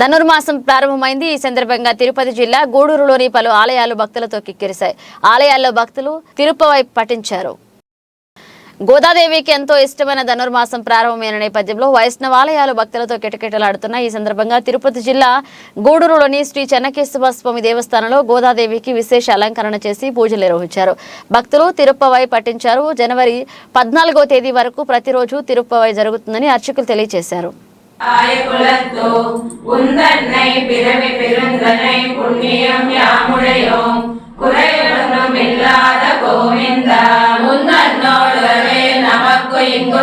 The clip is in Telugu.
ధనుర్మాసం ప్రారంభమైంది. ఈ సందర్భంగా తిరుపతి జిల్లా గూడూరులోని పలు ఆలయాలు భక్తులతో కిక్కిరిశాయి. ఆలయాల్లో భక్తులు తిరుపవై పఠించారు. గోదాదేవికి ఎంతో ఇష్టమైన ధనుర్మాసం ప్రారంభమైన నేపథ్యంలో వైష్ణవాలయాలు భక్తులతో కిటకిటలాడుతున్న ఈ సందర్భంగా తిరుపతి జిల్లా గూడూరులోని శ్రీ చెన్నకేశవ స్వామి దేవస్థానంలో గోదాదేవికి విశేష అలంకరణ చేసి పూజలు నిర్వహించారు. భక్తులు తిరుప్పవై పఠించారు. జనవరి పద్నాలుగో తేదీ వరకు ప్రతిరోజు తిరుప్పవై జరుగుతుందని అర్చకులు తెలియజేశారు. ஆயகுலத்தோ உந்தன்னை பிறவி பெருந்தனை புண்ணியம் யாமுடையோம். குறையொன்றும் இல்லாத கோவிந்தா உந்தன்னோடுவரே நமக்கு இங்கு